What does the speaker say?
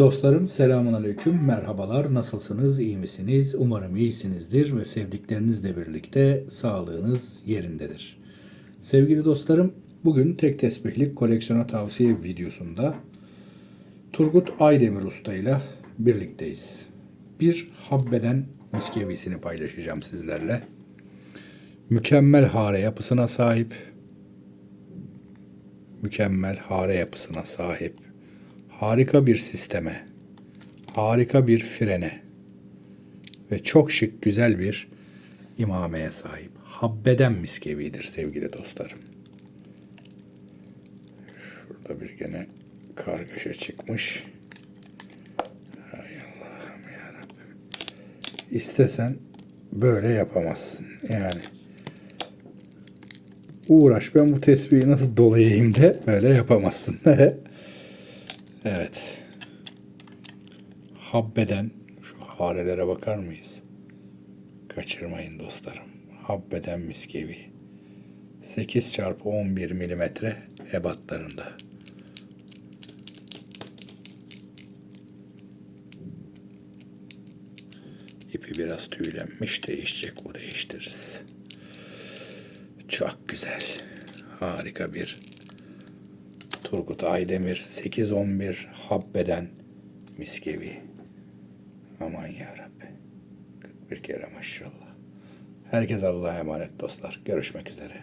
Dostlarım selamun aleyküm, merhabalar, nasılsınız, iyi misiniz? Umarım iyisinizdir ve sevdiklerinizle birlikte sağlığınız yerindedir. Sevgili dostlarım, bugün tek tesbihlik koleksiyona tavsiye videosunda Turgut Aydemir Usta ile birlikteyiz. Bir habbeden miskevisini paylaşacağım sizlerle. Mükemmel hare yapısına sahip, mükemmel hare yapısına sahip, harika bir sisteme, harika bir frene ve çok şık güzel bir imameye sahip. Habbeden miskevidir sevgili dostlarım. Şurada bir gene kargaşa çıkmış. Hay Allah'ım. İstesen böyle yapamazsın. Yani uğraş ben bu tesbihi nasıl dolayayım de böyle yapamazsın. evet. Habbeden şu harelere bakar mıyız? Kaçırmayın dostlarım. Habbeden miskevi. 8 çarpı 11 milimetre ebatlarında. İpi biraz tüylenmiş değişecek bu değiştiririz. Çok güzel. Harika bir Turgut Aydemir 8-11 Habbeden miskevi. Aman yarabbi. 41 kere maşallah. Herkes Allah'a emanet dostlar. Görüşmek üzere.